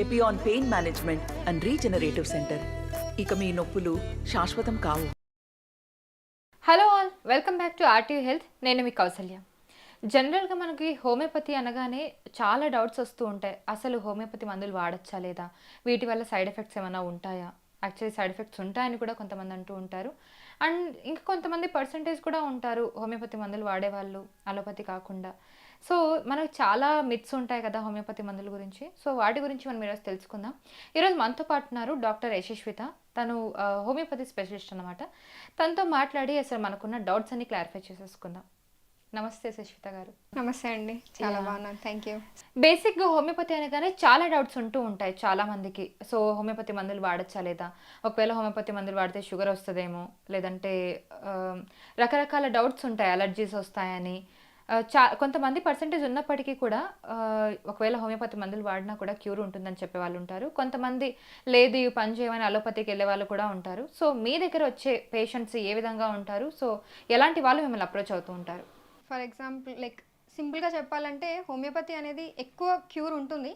Epione pain management and regenerative centre ఇక మీ నొప్పులు శాశ్వతం కావు. Hello all welcome back to RTV health నేను మీ కౌసల్య. జనరల్గా మనకి హోమియోపతి అనగానే చాలా డౌట్స్ వస్తూ ఉంటాయి. అసలు హోమియోపతి మందులు వాడచ్చా లేదా? వీటి వల్ల సైడ్ ఎఫెక్ట్స్ ఏమైనా ఉంటాయా? యాక్చువల్లీ సైడ్ ఎఫెక్ట్స్ ఉంటాయని కూడా కొంతమంది అంటూ ఉంటారు. అండ్ ఇంకా కొంతమంది పర్సంటేజ్ కూడా ఉంటారు హోమియోపతి మందులు వాడేవాళ్ళు అలోపతి కాకుండా. సో మనకు చాలా మిత్స్ ఉంటాయి కదా హోమియోపతి మందుల గురించి. సో వాటి గురించి మనం ఈరోజు తెలుసుకుందాం. ఈరోజు మనతో పాటు ఉన్నారు డాక్టర్ యశస్విత. తను హోమియోపతి స్పెషలిస్ట్ అనమాట తనతో మాట్లాడి అసలు మనకున్న డౌట్స్ అన్ని క్లారిఫై చేసేసుకుందాం. నమస్తే యశస్విత గారు. నమస్తే అండి. చాలా బాగున్నాను. థ్యాంక్ యూ బేసిక్గా హోమియోపతి అనగానే చాలా డౌట్స్ ఉంటూ ఉంటాయి చాలా మందికి. సో హోమియోపతి మందులు వాడచ్చా లేదా? ఒకవేళ హోమియోపతి మందులు వాడితే షుగర్ వస్తుందేమో? లేదంటే రకరకాల డౌట్స్ ఉంటాయి. అలర్జీస్ వస్తాయని. చా కొంతమంది పర్సంటేజ్ ఉన్నప్పటికీ కూడా ఒకవేళ హోమియోపతి మందులు వాడినా కూడా క్యూర్ ఉంటుందని చెప్పే వాళ్ళు ఉంటారు. కొంతమంది లేదు ఇవి పని చేయమని అలోపతికి వెళ్ళే వాళ్ళు కూడా ఉంటారు. సో మీ దగ్గర వచ్చే పేషెంట్స్ ఏ విధంగా ఉంటారు? సో ఎలాంటి వాళ్ళు మిమ్మల్ని అప్రోచ్ అవుతూ ఉంటారు? ఫర్ ఎగ్జాంపుల్ లైక్ సింపుల్గా చెప్పాలంటే హోమియోపతి అనేది ఎక్కువ క్యూర్ ఉంటుంది.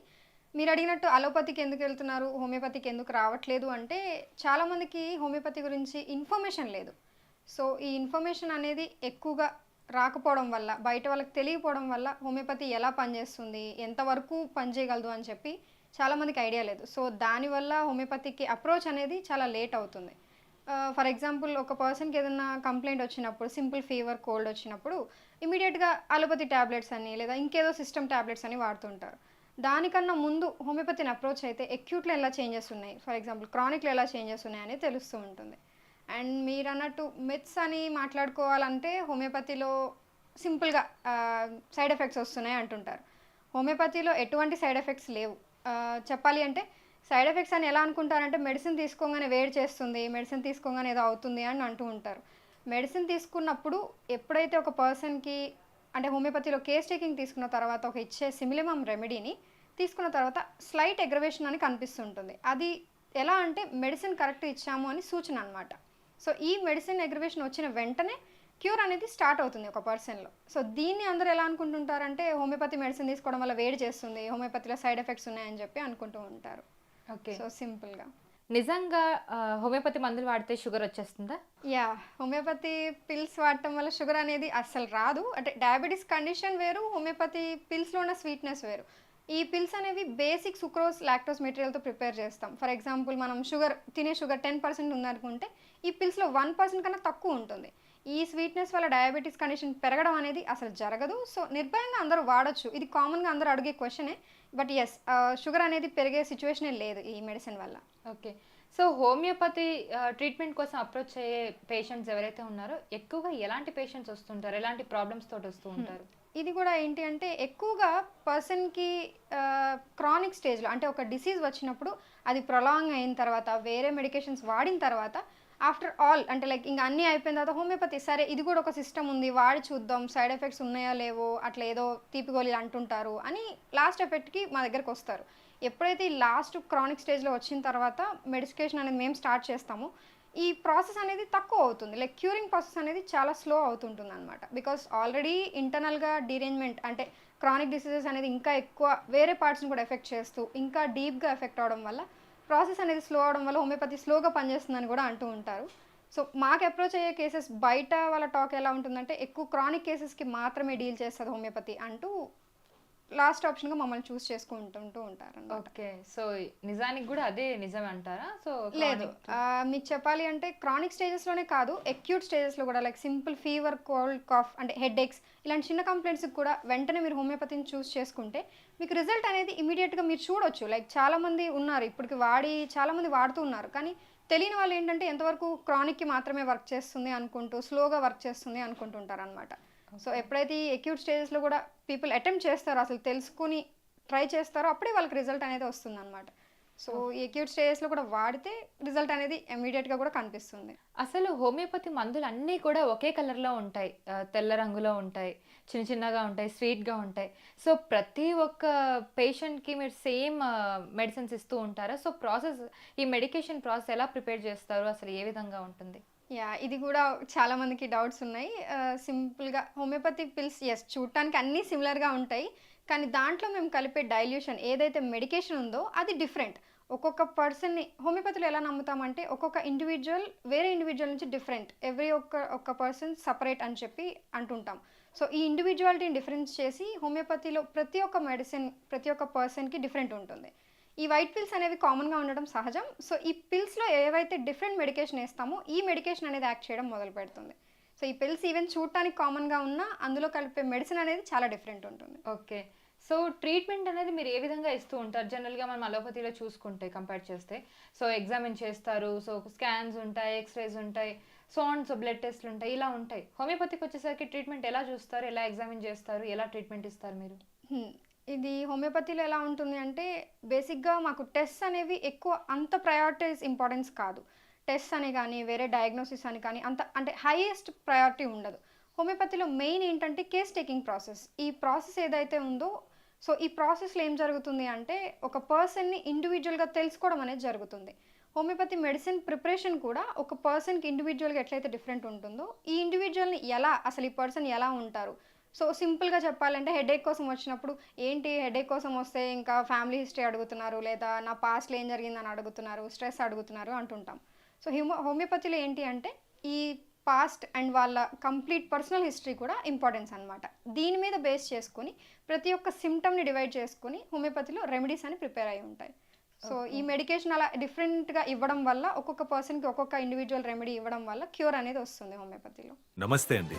మీరు అడిగినట్టు అలోపతికి ఎందుకు వెళ్తున్నారు? హోమియోపతికి ఎందుకు రావట్లేదు? అంటే చాలామందికి హోమియోపతి గురించి ఇన్ఫర్మేషన్ లేదు. సో ఈ ఇన్ఫర్మేషన్ అనేది ఎక్కువగా రాకపోవడం వల్ల బయట వాళ్ళకి తెలియకపోవడం వల్ల హోమియోపతి ఎలా పనిచేస్తుంది ఎంతవరకు పనిచేయగలదు అని చెప్పి చాలామందికి ఐడియా లేదు. సో దానివల్ల హోమియోపతికి అప్రోచ్ అనేది చాలా లేట్ అవుతుంది. ఫర్ ఎగ్జాంపుల్ ఒక పర్సన్కి ఏదైనా కంప్లైంట్ వచ్చినప్పుడు సింపుల్ ఫీవర్ కోల్డ్ వచ్చినప్పుడు ఇమీడియట్గా అలోపతి ట్యాబ్లెట్స్ అని లేదా ఇంకేదో సిస్టమ్ ట్యాబ్లెట్స్ అని వాడుతుంటారు. దానికన్నా ముందు హోమియోపతిని అప్రోచ్ అయితే ఎక్యూట్లో ఎలా చేంజెస్ ఉన్నాయి? ఫర్ ఎగ్జాంపుల్ క్రానిక్లో ఎలా చేంజెస్ ఉన్నాయి అనేది తెలుస్తూ ఉంటుంది. అండ్ మీరు అన్నట్టు మిత్స్ అని మాట్లాడుకోవాలంటే హోమియోపతిలో సింపుల్గా సైడ్ ఎఫెక్ట్స్ వస్తున్నాయి అంటుంటారు. హోమియోపతిలో ఎటువంటి సైడ్ ఎఫెక్ట్స్ లేవు. చెప్పాలి అంటే సైడ్ ఎఫెక్ట్స్ అని ఎలా అనుకుంటారంటే మెడిసిన్ తీసుకోగానే వేడి చేస్తుంది మెడిసిన్ తీసుకోగానే ఏదో అవుతుంది అని అంటూ ఉంటారు. మెడిసిన్ తీసుకున్నప్పుడు ఎప్పుడైతే ఒక పర్సన్కి అంటే హోమియోపతిలో కేస్ టేకింగ్ తీసుకున్న తర్వాత ఒక ఇచ్చే సిమిలిమం రెమెడీని తీసుకున్న తర్వాత స్లైట్ ఎగ్రవేషన్ అని కనిపిస్తుంటుంది. అది ఎలా అంటే మెడిసిన్ కరెక్ట్ ఇచ్చాము అని సూచన అనమాట సో ఈ మెడిసిన్ ఎగ్రవేషన్ వచ్చిన వెంటనే క్యూర్ అనేది స్టార్ట్ అవుతుంది ఒక పర్సన్లో సో దీన్ని అందరూ ఎలా అనుకుంటుంటారంటే హోమియోపతి మెడిసిన్ తీసుకోవడం వల్ల వేడి చేస్తుంది హోమియోపతిలో సైడ్ ఎఫెక్ట్స్ ఉన్నాయని చెప్పి అనుకుంటూ ఉంటారు. ఓకే సో సింపుల్గా నిజంగా హోమియోపతి మందులు వాడితే షుగర్ వచ్చేస్తుందా? యా హోమియోపతి పిల్స్ వాడటం వల్ల షుగర్ అనేది అస్సలు రాదు. అంటే డయాబెటీస్ కండిషన్ వేరు హోమియోపతి పిల్స్లో ఉన్న స్వీట్నెస్ వేరు. ఈ పిల్స్ అనేవి బేసిక్ సుక్రోస్ లాక్టోస్ మెటీరియల్తో ప్రిపేర్ చేస్తాం. ఫర్ ఎగ్జాంపుల్ మనం షుగర్ తినే షుగర్ టెన్ పర్సెంట్ ఉందనుకుంటే ఈ పిల్స్లో వన్ పర్సెంట్ కన్నా తక్కువ ఉంటుంది. ఈ స్వీట్నెస్ వల్ల డయాబెటీస్ కండిషన్ పెరగడం అనేది అసలు జరగదు. సో నిర్భయంగా అందరూ వాడొచ్చు. ఇది కామన్గా అందరూ అడిగే క్వశ్చనే బట్ ఎస్ షుగర్ అనేది పెరిగే సిచ్యువేషనే లేదు ఈ మెడిసిన్ వల్ల. ఓకే. సో హోమియోపతి ట్రీట్మెంట్ కోసం అప్రోచ్ అయ్యే పేషెంట్స్ ఎవరైతే ఉన్నారో ఎక్కువగా ఎలాంటి పేషెంట్స్ వస్తుంటారు? ఎలాంటి ప్రాబ్లమ్స్ తోటి వస్తూ ఉంటారు? ఇది కూడా ఏంటి అంటే ఎక్కువగా పర్సన్కి క్రానిక్ స్టేజ్లో అంటే ఒక డిసీజ్ వచ్చినప్పుడు అది ప్రొలాంగ్ అయిన తర్వాత వేరే మెడికేషన్స్ వాడిన తర్వాత ఆఫ్టర్ ఆల్ అంటే లైక్ ఇంకా అన్నీ అయిపోయిన తర్వాత హోమియోపతి సరే ఇది కూడా ఒక సిస్టమ్ ఉంది వాడి చూద్దాం సైడ్ ఎఫెక్ట్స్ ఉన్నాయా లేవో అట్లా ఏదో తీపిగోలి అంటుంటారు అని లాస్ట్ ఎఫెక్ట్కి మా దగ్గరకు వస్తారు. ఎప్పుడైతే ఈ లాస్ట్ క్రానిక్ స్టేజ్లో వచ్చిన తర్వాత మెడికేషన్ అనేది మేము స్టార్ట్ చేస్తాము ఈ ప్రాసెస్ అనేది తక్కువ అవుతుంది. లైక్ క్యూరింగ్ ప్రాసెస్ అనేది చాలా స్లో అవుతుంటుంది అనమాట బికాస్ ఆల్రెడీ ఇంటర్నల్గా డీరేంజ్మెంట్ అంటే క్రానిక్ డిసీజెస్ అనేది ఇంకా ఎక్కువ వేరే పార్ట్స్ని కూడా ఎఫెక్ట్ చేస్తూ ఇంకా డీప్గా ఎఫెక్ట్ అవడం వల్ల ప్రాసెస్ అనేది స్లో అవడం వల్ల హోమియోపతి స్లోగా పనిచేస్తుందని కూడా అంటూ ఉంటారు. సో మాకు అప్రోచ్ అయ్యే కేసెస్ బయట వాళ్ళ టాక్ ఎలా ఉంటుందంటే ఎక్కువ క్రానిక్ కేసెస్కి మాత్రమే డీల్ చేస్తుంది హోమియోపతి అంటూ లాస్ట్ ఆప్షన్గా మమ్మల్ని చూస్ చేసుకుంటుంటూ ఉంటారు. ఓకే. సో నిజానికి కూడా అదే నిజం అంటారా? సో లేదు. మీకు చెప్పాలి అంటే క్రానిక్ స్టేజెస్లోనే కాదు ఎక్యూట్ స్టేజెస్లో కూడా like simple fever cold cough అంటే హెడ్ ఎక్స్ ఇలాంటి చిన్న కంప్లైంట్స్కి కూడా వెంటనే మీరు హోమియోపతిని చూస్ చేసుకుంటే మీకు రిజల్ట్ అనేది ఇమీడియట్గా మీరు చూడొచ్చు. లైక్ చాలామంది ఉన్నారు ఇప్పటికి వాడి చాలామంది వాడుతూ ఉన్నారు. కానీ తెలియని వాళ్ళు ఏంటంటే ఎంతవరకు క్రానిక్కి మాత్రమే వర్క్ చేస్తుంది అనుకుంటూ స్లోగా వర్క్ చేస్తుంది అనుకుంటుంటారు అనమాట సో ఎప్పుడైతే ఈ ఎక్యూట్ స్టేజెస్లో కూడా పీపుల్ అటెంప్ట్ చేస్తారో అసలు తెలుసుకుని ట్రై చేస్తారో అప్పుడే వాళ్ళకి రిజల్ట్ అనేది వస్తుంది అనమాట సో ఈ ఎక్యూట్ స్టేజెస్లో కూడా వాడితే రిజల్ట్ అనేది ఇమీడియట్గా కూడా కనిపిస్తుంది. అసలు హోమియోపతి మందులు అన్నీ కూడా ఒకే కలర్లో ఉంటాయి. తెల్ల రంగులో ఉంటాయి చిన్న చిన్నగా ఉంటాయి స్వీట్గా ఉంటాయి. సో ప్రతి ఒక్క పేషెంట్కి మీరు సేమ్ మెడిసిన్స్ ఇస్తూ ఉంటారా? సో ప్రాసెస్ ఈ మెడికేషన్ ప్రాసెస్ ఎలా ప్రిపేర్ చేస్తారు? అసలు ఏ విధంగా ఉంటుంది? యా ఇది కూడా చాలా మందికి డౌట్స్ ఉన్నాయి. సింపుల్గా హోమియోపతి పిల్స్ ఎస్ చూడటానికి అన్నీ సిమిలర్గా ఉంటాయి. కానీ దాంట్లో మేము కలిపే డైల్యూషన్ ఏదైతే మెడికేషన్ ఉందో అది డిఫరెంట్. ఒక్కొక్క పర్సన్ని హోమియోపతిలో ఎలా నమ్ముతామంటే ఒక్కొక్క ఇండివిజువల్ వేరే ఇండివిజువల్ నుంచి డిఫరెంట్. ఎవ్రీ ఒక్క ఒక్క పర్సన్ సపరేట్ అని చెప్పి అంటుంటాం. సో ఈ ఇండివిజువాలిటీని డిఫరెన్స్ చేసి హోమియోపతిలో ప్రతి ఒక్క మెడిసిన్ ప్రతి ఒక్క పర్సన్కి డిఫరెంట్ ఉంటుంది. ఈ వైట్ పిల్స్ అనేవి కామన్గా ఉండడం సహజం. సో ఈ పిల్స్లో ఏవైతే డిఫరెంట్ మెడికేషన్ వేస్తామో ఈ మెడికేషన్ అనేది యాక్ట్ చేయడం మొదలు పెడుతుంది. సో ఈ పిల్స్ ఈవెన్ చూడటానికి కామన్గా ఉన్నా అందులో కలిపే మెడిసిన్ అనేది చాలా డిఫరెంట్ ఉంటుంది. ఓకే. సో ట్రీట్మెంట్ అనేది మీరు ఏ విధంగా ఇస్తూ ఉంటారు? జనరల్గా మనం అలోపతిలో చూసుకుంటే కంపేర్ చేస్తే. సో ఎగ్జామిన్ చేస్తారు. సో స్కాన్స్ ఉంటాయి ఎక్స్రేస్ ఉంటాయి సో ఆన్ సో బ్లడ్ టెస్ట్లు ఉంటాయి ఇలా ఉంటాయి. హోమియోపతికి వచ్చేసరికి ట్రీట్మెంట్ ఎలా చూస్తారు? ఎలా ఎగ్జామిన్ చేస్తారు? ఎలా ట్రీట్మెంట్ ఇస్తారు మీరు. ఇది హోమియోపతిలో ఎలా ఉంటుంది అంటే బేసిక్గా మాకు టెస్ట్ అనేవి ఎక్కువ అంత ప్రయారిటైజ్ ఇంపార్టెన్స్ కాదు. టెస్ట్ అని కానీ వేరే డయాగ్నోసిస్ అని కానీ అంత అంటే హైయెస్ట్ ప్రయారిటీ ఉండదు. హోమియోపతిలో మెయిన్ ఏంటంటే కేస్ టేకింగ్ ప్రాసెస్. ఈ ప్రాసెస్ ఏదైతే ఉందో సో ఈ ప్రాసెస్లో ఏం జరుగుతుంది అంటే ఒక పర్సన్ని ఇండివిజువల్గా తెలుసుకోవడం అనేది జరుగుతుంది. హోమియోపతి మెడిసిన్ ప్రిపరేషన్ కూడా ఒక పర్సన్కి ఇండివిజువల్గా ఎట్లయితే డిఫరెంట్ ఉంటుందో ఈ ఇండివిజువల్ని ఎలా అసలు ఈ పర్సన్ ఎలా ఉంటారు సో సింపుల్గా చెప్పాలంటే హెడేక్ కోసం వచ్చినప్పుడు ఏంటి హెడేక్ కోసం వస్తే ఇంకా ఫ్యామిలీ హిస్టరీ అడుగుతున్నారు లేదా నా పాస్ట్లో ఏం జరిగిందని అడుగుతున్నారు స్ట్రెస్ అడుగుతున్నారు అంటుంటాం. సో హ్యూమో హోమియోపతిలో ఏంటి అంటే ఈ పాస్ట్ అండ్ వాళ్ళ కంప్లీట్ పర్సనల్ హిస్టరీ కూడా ఇంపార్టెన్స్ అనమాట దీని మీద బేస్ చేసుకొని ప్రతి ఒక్క సిమ్టమ్ని డివైడ్ చేసుకొని హోమియోపతిలో రెమెడీస్ అని ప్రిపేర్ అయి ఉంటాయి. సో ఈ మెడికేషన్ అలా డిఫరెంట్గా ఇవ్వడం వల్ల ఒక్కొక్క పర్సన్కి ఒక్కొక్క ఇండివిజువల్ రెమెడీ ఇవ్వడం వల్ల క్యూర్ అనేది వస్తుంది హోమియోపతిలో. నమస్తే అండి.